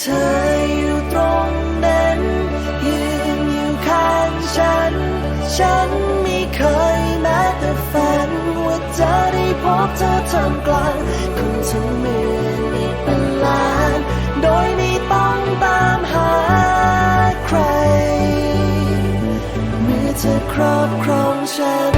เธออยู่ตรงนั้น ยืนอยู่ข้างฉัน ฉันไม่เคยแม้แต่ฝัน ว่าจะได้พบเธอท่กลางคนทั้มีกเป็ล้าน โดยไม่ต้องตามหาใครเมื่อเธอครอบครองฉัน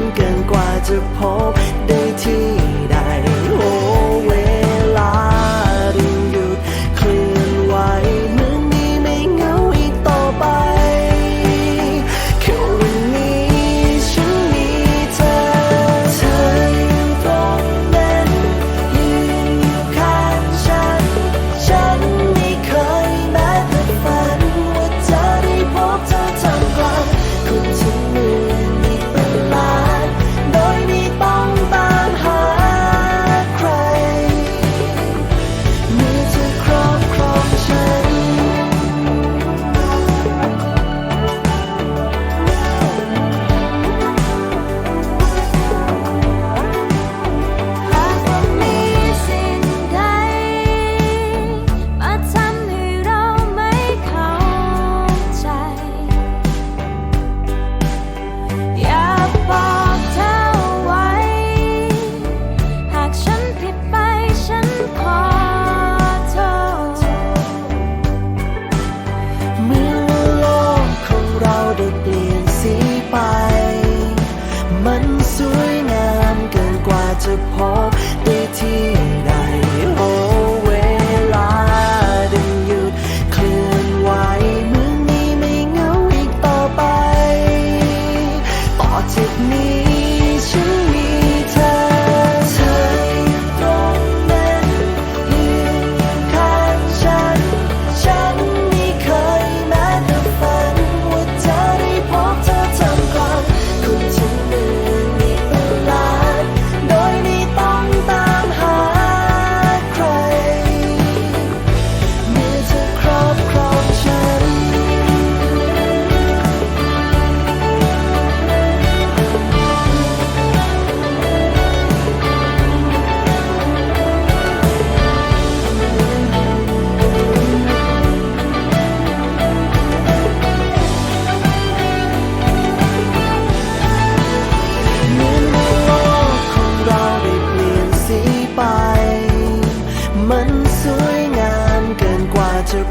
ำเกินกว่าจะพบได้ที่ใดโอ้ จะพบได้ที่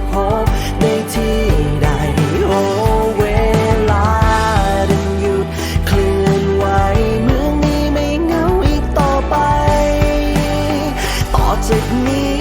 พบใที่ใดโอเวลาดันหยุดเคลื่อนไหวเมืองนไม่เงาอีกต่อไป ต่อจากนี้